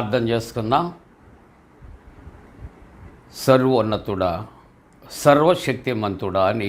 ప్రార్థన చేసుకుందాం సర్వోన్నతుడా సర్వశక్తిమంతుడా నీ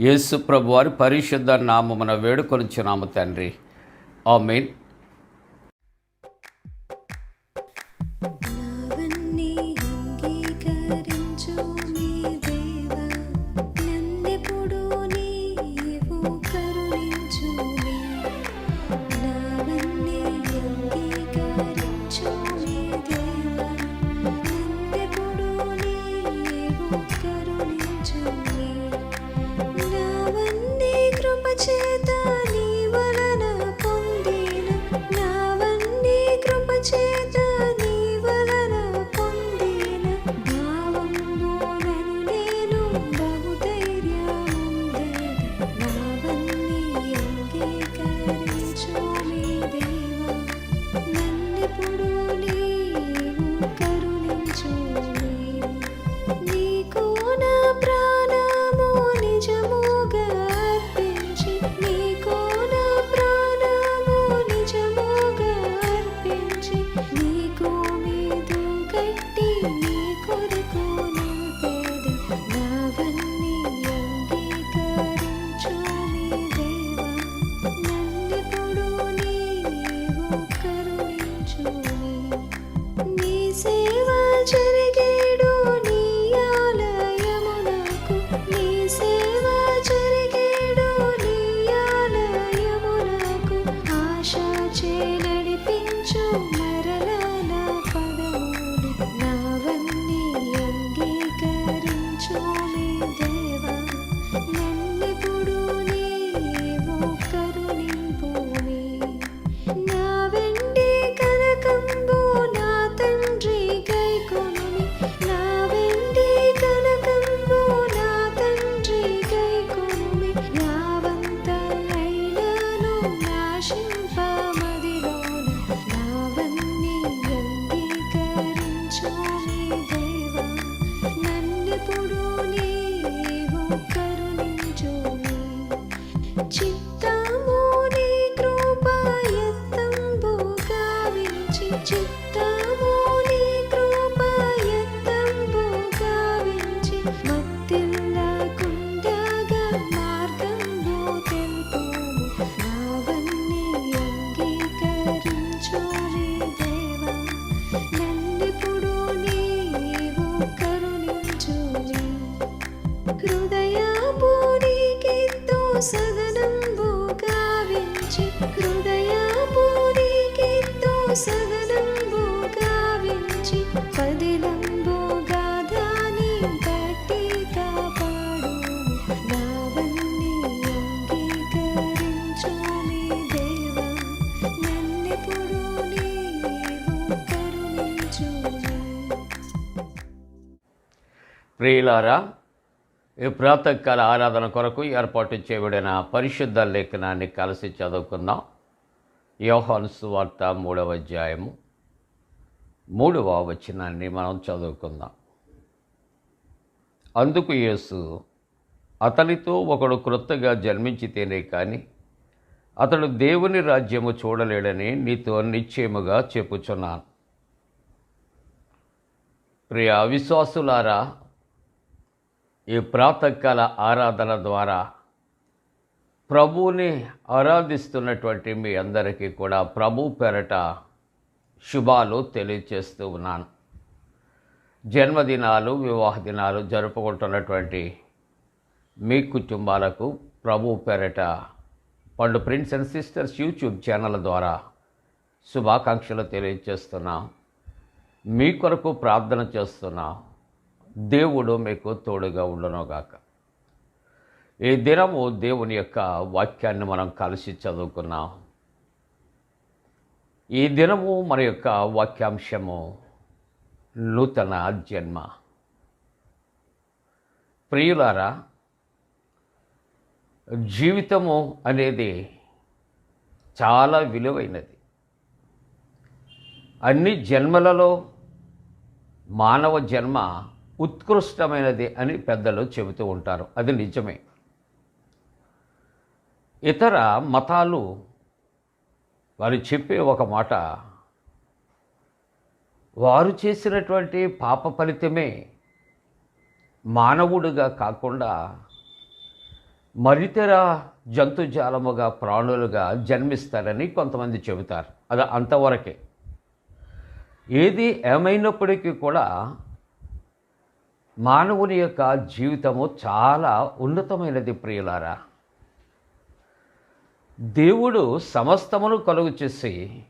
యేసు ప్రభు వారి పరిశుద్ధ నామమున వేడుకొనిచున్నాము తండ్రి. ఆ మెయిన్ నీకు ప్రియులారా ఈ ప్రాతకాల ఆరాధన కొరకు ఏర్పాటు చేయబడిన పరిశుద్ధ లేఖనాన్ని కలిసి చదువుకుందాం. యోహాను సువార్త మూడవ అధ్యాయము. మూడవ వచనాన్ని మనం చదువుకుందాం. అందుకు యేసు అతనితో ఒకడు క్రొత్తగా జన్మించితేనే కానీ అతడు దేవుని రాజ్యము చూడలేడని నీతో నిశ్చయముగా చెప్పుచున్నాను. ప్రియ విశ్వాసులారా ఈ ప్రాతకాల ఆరాధన ద్వారా ప్రభువుని ఆరాధిస్తున్నటువంటి మీ అందరికీ కూడా ప్రభు పేరట శుభాలు తెలియచేస్తూ ఉన్నాను. జన్మదినాలు వివాహ దినాలు జరుపుకుంటున్నటువంటి మీ కుటుంబాలకు ప్రభు పేరట పండు prince and sisters YouTube channel ద్వారా శుభాకాంక్షలు తెలియజేస్తున్నాం మీ కొరకు ప్రార్థన చేస్తున్నాం. దేవుడు మీకు తోడుగా ఉండునుగాక ఈ దినము దేవుని యొక్క వాక్యాన్ని మనం కలిసి చదువుకున్నాం. ఈ దినము మన యొక్క వాక్యాంశము నూతన జన్మ. ప్రియులారా జీవితము అనేది చాలా విలువైనది. అన్ని జన్మలలో మానవ జన్మ ఉత్కృష్టమైనది అని పెద్దలు చెబుతూ ఉంటారు. అది నిజమే. ఇతర మతాలు వారు చెప్పే ఒక మాట వారు చేసినటువంటి పాప ఫలితమే మానవుడుగా కాకుండా మరితర జంతుజాలముగా ప్రాణులుగా జన్మిస్తారని కొంతమంది చెబుతారు. అది అంతవరకే. ఏది ఏమైనప్పటికీ కూడా మానవుని యొక్క జీవితము చాలా ఉన్నతమైనది ప్రియులారా. దేవుడు సమస్తమును కలుగు చేసి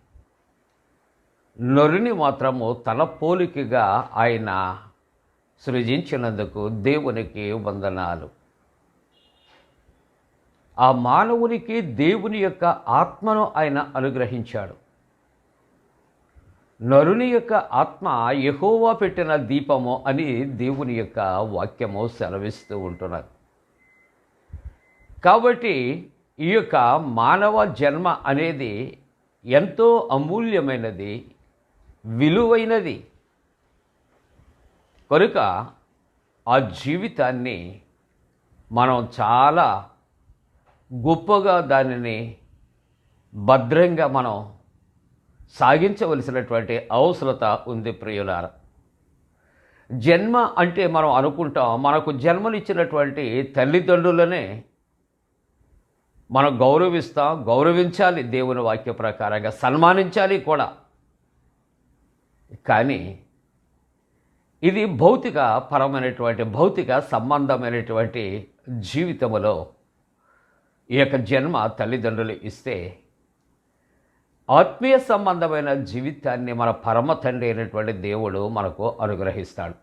నరుని మాత్రము తన పోలికగా ఆయన సృజించినందుకు దేవునికి వందనాలు. ఆ మానవునికి దేవుని యొక్క ఆత్మను ఆయన అనుగ్రహించాడు. నరుని యొక్క ఆత్మ యహోవా పెట్టిన దీపము అని దేవుని యొక్క వాక్యము సెలవిస్తూ ఉంటున్నారు కాబట్టి ఈ యొక్క మానవ జన్మ అనేది ఎంతో అమూల్యమైనది విలువైనది. కనుక ఆ జీవితాన్ని మనం చాలా గొప్పగా దానిని భద్రంగా మనం సాగించవలసినటువంటి అవసరత ఉంది ప్రియులార. జన్మ అంటే మనం అనుకుంటాం మనకు జన్మనిచ్చినటువంటి తల్లిదండ్రులనే మనం గౌరవిస్తాం గౌరవించాలి దేవుని వాక్య ప్రకారంగా సన్మానించాలి కూడా. కానీ ఇది భౌతిక పరమైనటువంటి భౌతిక సంబంధమైనటువంటి జీవితంలో ఈ యొక్క జన్మ తల్లిదండ్రులు ఇస్తే ఆత్మీయ సంబంధమైన జీవితాన్ని మన పరమ తండ్రి అయినటువంటి దేవుడు మనకు అనుగ్రహిస్తాడు.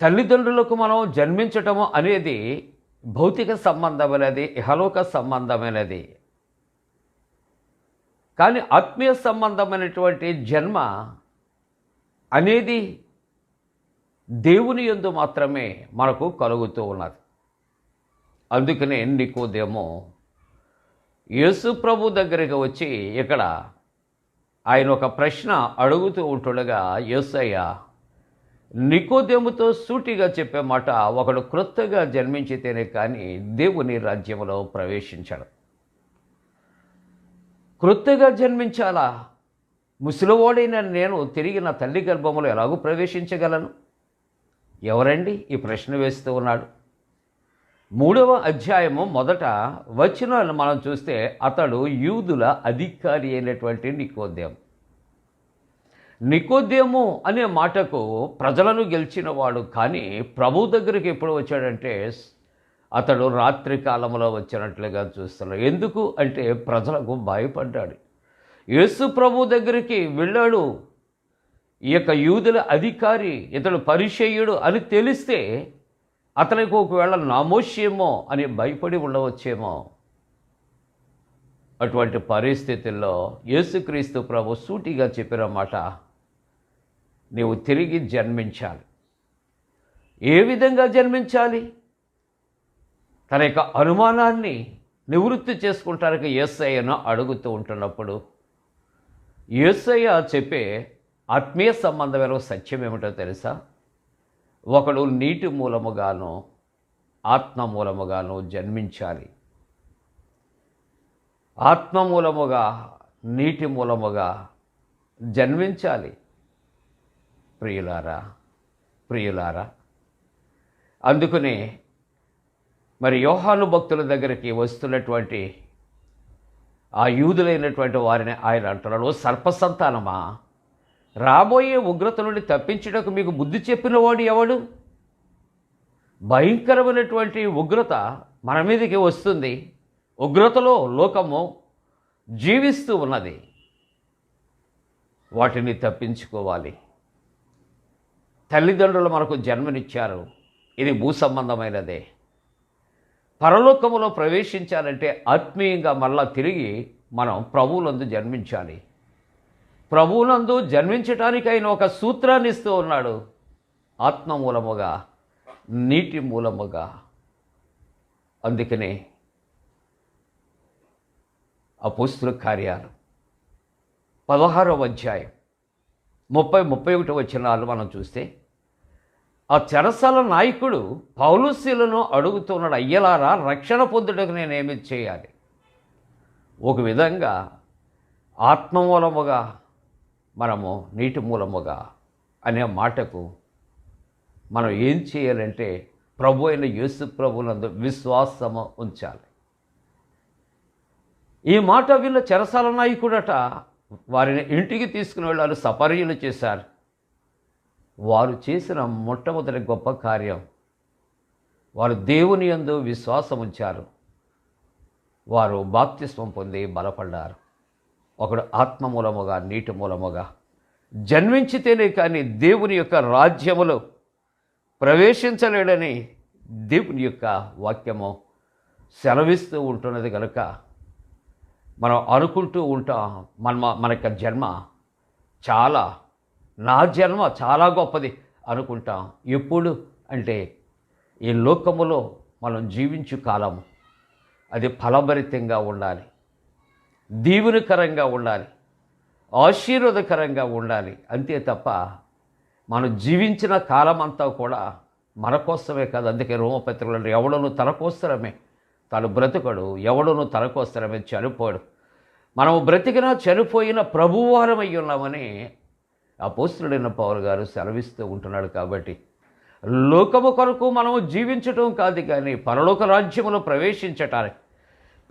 తల్లిదండ్రులకు మనం జన్మించటము అనేది భౌతిక సంబంధమైనది ఇహలోక సంబంధమైనది. కానీ ఆత్మీయ సంబంధమైనటువంటి జన్మ అనేది దేవుని యందు మాత్రమే మనకు కలుగుతూ ఉన్నది. అందుకనే నికోదేమో యేసు ప్రభు దగ్గరికి వచ్చి ఇక్కడ ఆయన ఒక ప్రశ్న అడుగుతూ ఉంటుండగా యేసయ్య నికోదేముతో సూటిగా చెప్పే మాట ఒకడు క్రొత్తగా జన్మించితేనే కానీ దేవుని రాజ్యంలో ప్రవేశించాడు. క్రొత్తగా జన్మించాలా? ముసలివాడైన నేను తిరిగి నా తల్లి గర్భంలో ఎలాగూ ప్రవేశించగలను? ఎవరండి ఈ ప్రశ్న వేస్తూ ఉన్నాడు? మూడవ అధ్యాయము మొదట వచ్చిన మనం చూస్తే అతడు యూదుల అధికారి అయినటువంటి నికోద్యం. నికోద్యము అనే మాటకు ప్రజలను గెలిచినవాడు కానీ ప్రభు దగ్గరికి ఎప్పుడు వచ్చాడంటే అతడు రాత్రి కాలంలో వచ్చినట్లుగా చూస్తున్నాడు. ఎందుకు అంటే ప్రజలకు భయపడ్డాడు. యేసు ప్రభు దగ్గరికి వెళ్ళాడు. ఈ యొక్క యూదుల అధికారి ఇతడు పరిచయుడు అని తెలిస్తే అతనికి ఒకవేళ నామోష్యేమో అని భయపడి ఉండవచ్చేమో. అటువంటి పరిస్థితుల్లో యేసుక్రీస్తు ప్రభు సూటిగా చెప్పిన మాట నీవు తిరిగి జన్మించాలి. ఏ విధంగా జన్మించాలి? తన యొక్క అనుమానాన్ని నివృత్తి చేసుకుంటానికి యేసయ్యను అడుగుతూ ఉంటున్నప్పుడు యేసయ్య చెప్పే ఆత్మీయ సంబంధమైన సత్యం ఏమిటో తెలుసా? ఒకడు నీటి మూలముగాను ఆత్మ మూలముగాను జన్మించాలి. ఆత్మ మూలముగా నీటి మూలముగా జన్మించాలి. ప్రియులారా ప్రియులారా అందుకనే మరి యోహాను భక్తుల దగ్గరికి వస్తున్నటువంటి ఆ యూదులైనటువంటి వారిని ఆయన అంటున్నాడు సర్పసంతానమా రాబోయే ఉగ్రత నుండి తప్పించుటకు మీకు బుద్ధి చెప్పిన వాడు ఎవడు? భయంకరమైనటువంటి ఉగ్రత మన మీదకి వస్తుంది. ఉగ్రతలో లోకము జీవిస్తూ ఉన్నది. వాటిని తప్పించుకోవాలి. తల్లిదండ్రులు మనకు జన్మనిచ్చారు. ఇది భూ సంబంధమైనదే. పరలోకములో ప్రవేశించాలంటే ఆత్మీయంగా మళ్ళా తిరిగి మనం ప్రభువులందు జన్మించాలి. ప్రభువునందు జన్మించటానికి ఆయన ఒక సూత్రాన్ని ఇస్తూ ఉన్నాడు. ఆత్మ మూలముగా నీటి మూలముగా. అందుకనే అపోస్తుల కార్యాలు. పదహారవ అధ్యాయం ముప్పై ముప్పై ఒకటి వచనాలు మనం చూస్తే ఆ చెరసాల నాయకుడు పౌలుశీలను అడుగుతున్నాడు అయ్యలారా రక్షణ పొందుటకు నేనేమి చేయాలి? ఒక విధంగా ఆత్మ మూలముగా మనము నీటి మూలముగా అనే మాటకు మనం ఏం చేయాలంటే ప్రభు అయిన యేసు ప్రభునందు విశ్వాసము ఉంచాలి. ఈ మాట విన్న చెరసాల నాయకుడట వారిని ఇంటికి తీసుకుని వెళ్ళారు సపర్యలు చేశారు. వారు చేసిన మొట్టమొదటి గొప్ప కార్యం వారు దేవుని యందు విశ్వాసం ఉంచారు వారు బాప్తిస్వం పొంది బలపడ్డారు. ఒకడు ఆత్మ మూలముగా నీటి మూలముగా. జన్మించితేనే కానీ దేవుని యొక్క రాజ్యములో ప్రవేశించలేడని దేవుని యొక్క వాక్యము సెలవిస్తూ ఉంటున్నది కనుక మనం అనుకుంటూ ఉంటాం మన మన యొక్క జన్మ చాలా నా జన్మ చాలా గొప్పది అనుకుంటాం. ఎప్పుడు అంటే ఈ లోకములో మనం జీవించు కాలము అది ఫలభరితంగా ఉండాలి. దీవునికరంగా ఉండాలి ఆశీర్వాదకరంగా ఉండాలి అంతే తప్ప మనం జీవించిన కాలం అంతా కూడా మన కోసమే కాదు. అందుకే రోమపత్రులు ఎవడను తన కోసరమే తను బ్రతుకడు ఎవడను తన కోసరమే చనిపోడు. మనము బ్రతికినా చనిపోయిన ప్రభువారమై ఉన్నామని అపోస్తుడైన పౌరు గారు సెలవిస్తూ ఉంటున్నాడు కాబట్టి లోకము కొరకు మనము జీవించటం కాదు కానీ పరలోక రాజ్యములో ప్రవేశించటానికి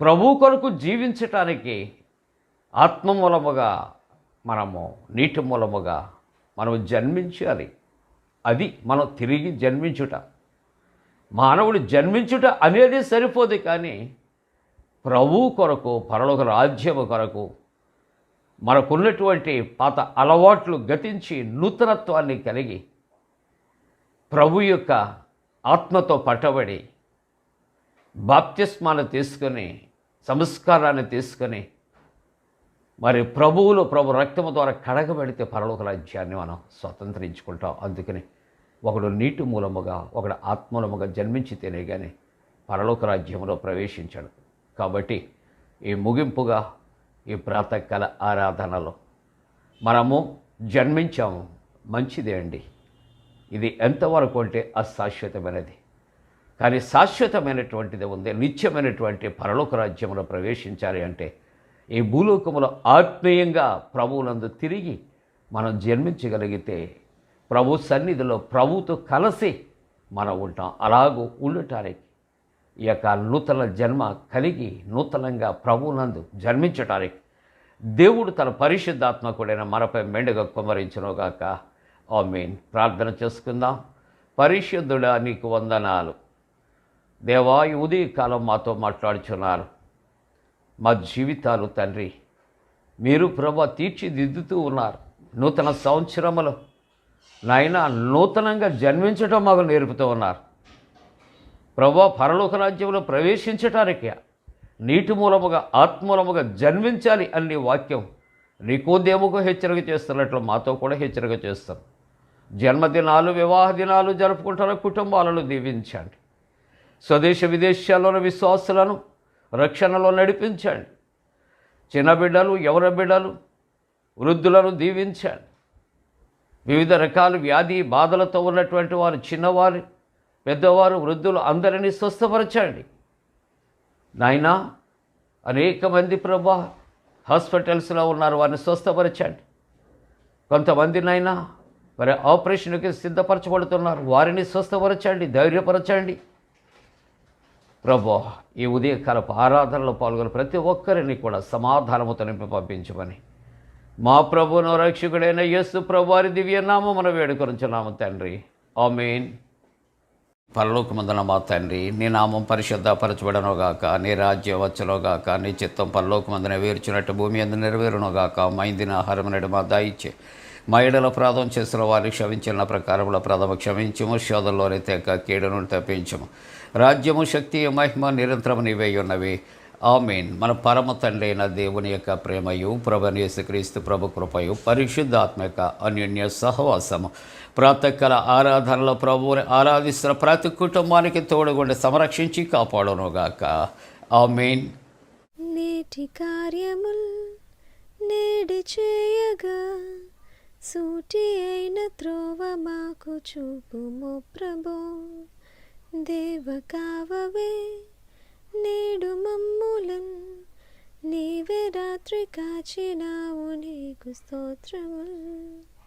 ప్రభు కొరకు జీవించటానికి ఆత్మ మూలముగా మనము నీటి మూలముగా మనము జన్మించాలి. అది మనం తిరిగి జన్మించుట. మానవుడు జన్మించుట అనేది సరిపోదు కానీ ప్రభు కొరకు పరలోక రాజ్యము కొరకు మనకున్నటువంటి పాత అలవాట్లు గతించి నూతనత్వాన్ని కలిగి ప్రభు యొక్క ఆత్మతో పట్టబడి బాప్తిస్మాన్ని తీసుకొని సంస్కారాన్ని తీసుకొని మరి ప్రభువులు ప్రభు రక్తము ద్వారా కడగబడితే పరలోక రాజ్యాన్ని మనం స్వతంత్రించుకుంటాం. అందుకని ఒకడు నీటి మూలముగా ఒకడు ఆత్మూలముగా జన్మించితేనే కానీ పరలోక రాజ్యంలో ప్రవేశించాడు. కాబట్టి ఈ ముగింపుగా ఈ ప్రాతకాల ఆరాధనలో మనము జన్మించాము. మంచిదే అండి. ఇది ఎంతవరకు అంటే అశాశ్వతమైనది. కానీ శాశ్వతమైనటువంటిది ఉంది. నిత్యమైనటువంటి పరలోక రాజ్యంలో ప్రవేశించాలి అంటే ఈ భూలోకములో ఆత్మీయంగా ప్రభువులందు తిరిగి మనం జన్మించగలిగితే ప్రభు సన్నిధిలో ప్రభుతో కలిసి మనం ఉంటాం. అలాగూ ఉండటానికి ఈ యొక్క నూతన జన్మ కలిగి నూతనంగా ప్రభువునందు జన్మించటానికి దేవుడు తన పరిశుద్ధాత్మకుడైన మనపై మెండుగా కుమరించనుగాక ఆ మీన్ ప్రార్థన చేసుకుందాం. పరిశుద్ధుడా నీకు వందనాలు. దేవా ఈ ఉదయకాలం మాతో మాట్లాడుచున్నారు. మా జీవితాలు తండ్రి మీరు ప్రభ తీర్చిదిద్దుతూ ఉన్నారు. నూతన సంవత్సరములో. నాయన నూతనంగా జన్మించటం మాకు నేర్పుతూ ఉన్నారు. ప్రభా పరలోక రాజ్యంలో ప్రవేశించటానికి నీటి మూలముగా ఆత్మూలముగా జన్మించాలి అనే వాక్యం నీకోదేముకు హెచ్చరిక చేస్తున్నట్లు మాతో కూడా హెచ్చరిక చేస్తాం. జన్మదినాలు వివాహ దినాలు జరుపుకుంటున్న కుటుంబాలను దీవించండి. స్వదేశ విదేశాల్లోని విశ్వాసులను రక్షణలో నడిపించండి. చిన్న బిడ్డలు ఎవర బిడ్డలు వృద్ధులను దీవించండి. వివిధ రకాల వ్యాధి బాధలతో ఉన్నటువంటి వారు చిన్నవారు పెద్దవారు వృద్ధులు అందరినీ స్వస్థపరచండి. నాయనా అనేక మంది ప్రభా హాస్పిటల్స్లో ఉన్నారు వారిని స్వస్థపరచండి. కొంతమంది నైనా మరి ఆపరేషన్కి సిద్ధపరచబడుతున్నారు వారిని స్వస్థపరచండి ధైర్యపరచండి. ప్రభు ఈ ఉదయకాలపు ఆరాధనలో పాల్గొన్న ప్రతి ఒక్కరిని కూడా సమాధానముతో నింపి పంపించమని. మా ప్రభును రక్షకుడైన యస్సు ప్రభు వారి దివ్యనామమున వేడుకొనుచున్నాము తండ్రి. ఆమేన్. పరలోకమందున మా తండ్రి నీ నామం పరిశుద్ధపరచబడనుగాక నీ రాజ్యం వచ్చునుగాక నీ చిత్తం పరలోకమందున వేర్చినట్టు భూమి అందు నెరవేరునుగాక మైందిన ఆహారం నడు మా దాయిచ్చే మా ఎడల ప్రాధం చేసిన వారిని క్షమించిన ప్రకారంలో ప్రథమ క్షమించము శోధంలోని తెక్క కీడును తప్పించము. రాజ్యము శక్తి మహిమ నిరంతరము నీవై ఉన్నవి. ఆమెన్. మన పరమ తండ్రి అయిన దేవుని యొక్క ప్రేమయు ప్రభు యేసుక్రీస్తు ప్రభు కృపయు పరిశుద్ధాత్మక అన్యోన్య సహవాసము. ప్రాతకాల ఆరాధనలో ప్రభువుని ఆరాధిస్తున్న ప్రతి కుటుంబానికి తోడుగుండి సంరక్షించి కాపాడునుగాక. ఆమెన్. నేటి కార్యముల్ నేడి చేయగా సూటి అయిన త్రోవ మాకు చూపుము ప్రభు. దేవకావవే నేడు మమ్ములన్ నీవే రాత్రి కాచినావు నీకు స్తోత్రముల్.